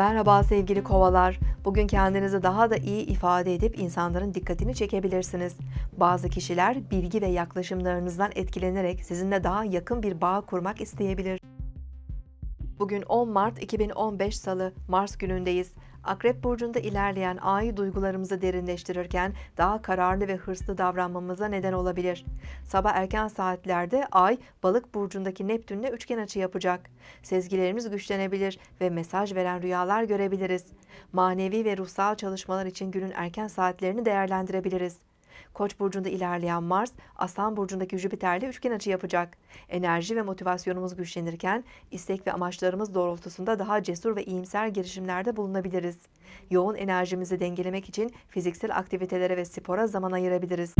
Merhaba sevgili kovalar. Bugün kendinizi daha da iyi ifade edip insanların dikkatini çekebilirsiniz. Bazı kişiler bilgi ve yaklaşımlarınızdan etkilenerek sizinle daha yakın bir bağ kurmak isteyebilir. Bugün 10 Mart 2015 Salı, Mars günündeyiz. Akrep burcunda ilerleyen ay duygularımızı derinleştirirken daha kararlı ve hırslı davranmamıza neden olabilir. Sabah erken saatlerde ay balık burcundaki Neptünle üçgen açı yapacak. Sezgilerimiz güçlenebilir ve mesaj veren rüyalar görebiliriz. Manevi ve ruhsal çalışmalar için günün erken saatlerini değerlendirebiliriz. Koç burcunda ilerleyen Mars, Aslan burcundaki Jüpiter'le üçgen açı yapacak. Enerji ve motivasyonumuz güçlenirken, istek ve amaçlarımız doğrultusunda daha cesur ve iyimser girişimlerde bulunabiliriz. Yoğun enerjimizi dengelemek için fiziksel aktivitelere ve spora zaman ayırabiliriz.